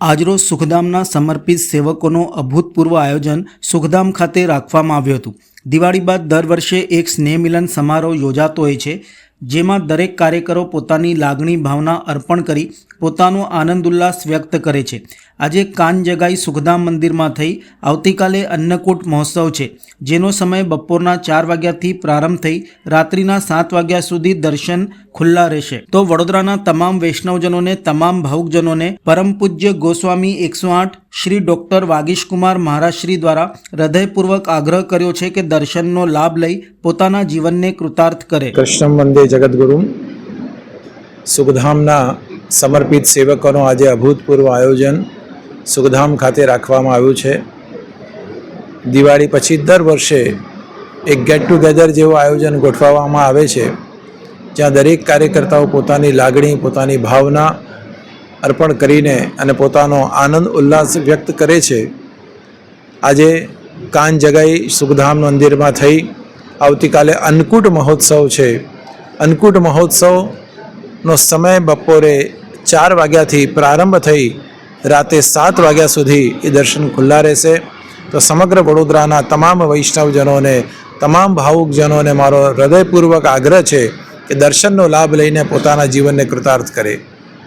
આજરોજ સુખધામના સમર્પિત સેવકોનો અભૂતપૂર્વ આયોજન સુખધામ ખાતે રાખવામાં આવ્યું હતું. દિવાળી બાદ દર વર્ષે એક સ્નેહ મિલન સમારોહ યોજાતો હોય છે. જેમાં દરેક કાર્યકરો પોતાની લાગણી ભાવના અર્પણ કરી પોતાનો આનંદ ઉલ્લાસ વ્યક્ત કરે છે. આજે કાન જગાઈ સુખધામ મંદિરમાં થઈ આવતીકાલે અન્નકૂટ મહોત્સવ છે, જેનો સમય બપોરના ચાર વાગ્યાથી પ્રારંભ થઈ રાત્રિના સાત વાગ્યા સુધી દર્શન ખુલ્લા રહેશે. તો વડોદરાના તમામ વૈષ્ણવજનોને, તમામ ભાવુકજનોને પરમ પૂજ્ય ગોસ્વામી એકસો આઠ શ્રી ડૉક્ટર વાગીશકુમાર મહારાજશ્રી દ્વારા હૃદયપૂર્વક આગ્રહ કર્યો છે કે દર્શનનો લાભ લઈ પોતાના જીવનને કૃતાર્થ કરે. કૃષ્ણ વંદે જગદગુરુ. સુખધામના સમર્પિત સેવકોનું આજે અભૂતપૂર્વ આયોજન સુખધામ ખાતે રાખવામાં આવ્યું છે. દિવાળી પછી દર વર્ષે એક ગેટ ટુગેધર જેવું આયોજન ગોઠવવામાં આવે છે, જ્યાં દરેક કાર્યકર્તાઓ પોતાની લાગણી, પોતાની ભાવના અર્પણ કરીને અને પોતાનો આનંદ ઉલ્લાસ વ્યક્ત કરે છે. આજે કાન જગાઈ સુખધામ મંદિરમાં થઈ આવતીકાલે અન્નકૂટ મહોત્સવ છે. અન્નકૂટ મહોત્સવનો સમય બપોરે ચાર વાગ્યાથી પ્રારંભ થઈ રાતે સાત વાગ્યા સુધી એ દર્શન ખુલ્લા રહેશે. તો સમગ્ર વડોદરાના તમામ વૈષ્ણવજનોને, તમામ ભાવુકજનોને મારો હૃદયપૂર્વક આગ્રહ છે કે દર્શનનો લાભ લઈને પોતાના જીવનને કૃતાર્થ કરે.